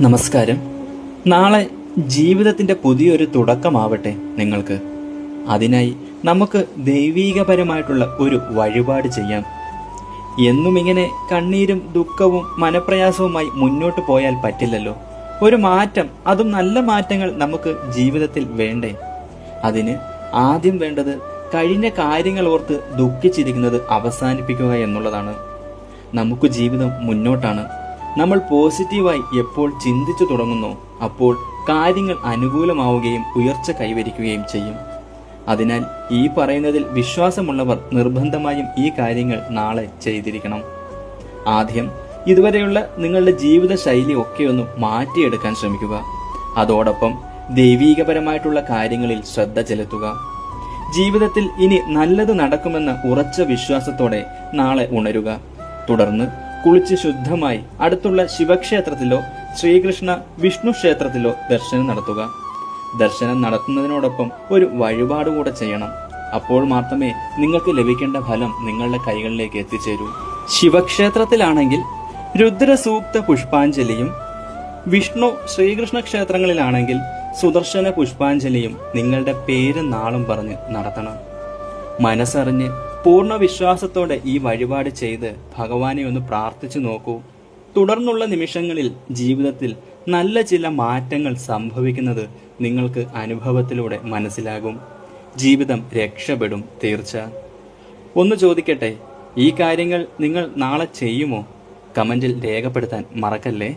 നമസ്കാരം. നാളെ ജീവിതത്തിന്റെ പുതിയൊരു തുടക്കമാവട്ടെ നിങ്ങൾക്ക്. അതിനായി നമുക്ക് ദൈവീകപരമായിട്ടുള്ള ഒരു വഴിപാട് ചെയ്യാം. എന്നും ഇങ്ങനെ കണ്ണീരും ദുഃഖവും മനപ്രയാസവുമായി മുന്നോട്ട് പോയാൽ പറ്റില്ലല്ലോ. ഒരു മാറ്റം അതും നല്ല മാറ്റങ്ങൾ നമുക്ക് ജീവിതത്തിൽ വേണ്ടേ? അതിന് ആദ്യം വേണ്ടത് കഴിഞ്ഞ കാര്യങ്ങൾ ഓർത്ത് ദുഃഖിച്ചിരിക്കുന്നത് അവസാനിപ്പിക്കുക എന്നുള്ളതാണ്. നമുക്ക് ജീവിതം മുന്നോട്ടാണ്. നമ്മൾ പോസിറ്റീവായി എപ്പോൾ ചിന്തിച്ചു തുടങ്ങുന്നു അപ്പോൾ കാര്യങ്ങൾ അനുകൂലമാവുകയും ഉയർച്ച കൈവരിക്കുകയും ചെയ്യും. അതിനാൽ ഈ പറയുന്നതിൽ വിശ്വാസമുള്ളവർ നിർബന്ധമായും ഈ കാര്യങ്ങൾ നാളെ ചെയ്തിരിക്കണം. ആദ്യം ഇതുവരെയുള്ള നിങ്ങളുടെ ജീവിത ശൈലി ഒക്കെ ഒന്ന് മാറ്റിയെടുക്കാൻ ശ്രമിക്കുക. അതോടൊപ്പം ദൈവീകപരമായിട്ടുള്ള കാര്യങ്ങളിൽ ശ്രദ്ധ ചെലുത്തുക. ജീവിതത്തിൽ ഇനി നല്ലത് നടക്കുമെന്ന ഉറച്ച വിശ്വാസത്തോടെ നാളെ ഉണരുക. തുടർന്ന് കുളിച്ച് ശുദ്ധമായി അടുത്തുള്ള ശിവക്ഷേത്രത്തിലോ ശ്രീകൃഷ്ണ വിഷ്ണു ക്ഷേത്രത്തിലോ ദർശനം നടത്തുക. ദർശനം നടത്തുന്നതിനോടൊപ്പം ഒരു വഴിപാട് കൂടെ ചെയ്യണം. അപ്പോൾ മാത്രമേ നിങ്ങൾക്ക് ലഭിക്കേണ്ട ഫലം നിങ്ങളുടെ കൈകളിലേക്ക് എത്തിച്ചേരൂ. ശിവക്ഷേത്രത്തിലാണെങ്കിൽ രുദ്രസൂക്ത പുഷ്പാഞ്ജലിയും വിഷ്ണു ശ്രീകൃഷ്ണ ക്ഷേത്രങ്ങളിലാണെങ്കിൽ സുദർശന പുഷ്പാഞ്ജലിയും നിങ്ങളുടെ പേര് നാളും പറഞ്ഞ് നടത്തണം. മനസ്സറിഞ്ഞ് പൂർണ വിശ്വാസത്തോടെ ഈ വഴിപാട് ചെയ്ത് ഭഗവാനെ ഒന്ന് പ്രാർത്ഥിച്ചു നോക്കൂ. തുടർന്നുള്ള നിമിഷങ്ങളിൽ ജീവിതത്തിൽ നല്ല ചില മാറ്റങ്ങൾ സംഭവിക്കുന്നത് നിങ്ങൾക്ക് അനുഭവത്തിലൂടെ മനസ്സിലാകും. ജീവിതം രക്ഷപ്പെടും തീർച്ച. ഒന്ന് ചോദിക്കട്ടെ ഈ കാര്യങ്ങൾ നിങ്ങൾ നാളെ ചെയ്യുമോ? കമന്റിൽ രേഖപ്പെടുത്താൻ മറക്കല്ലേ?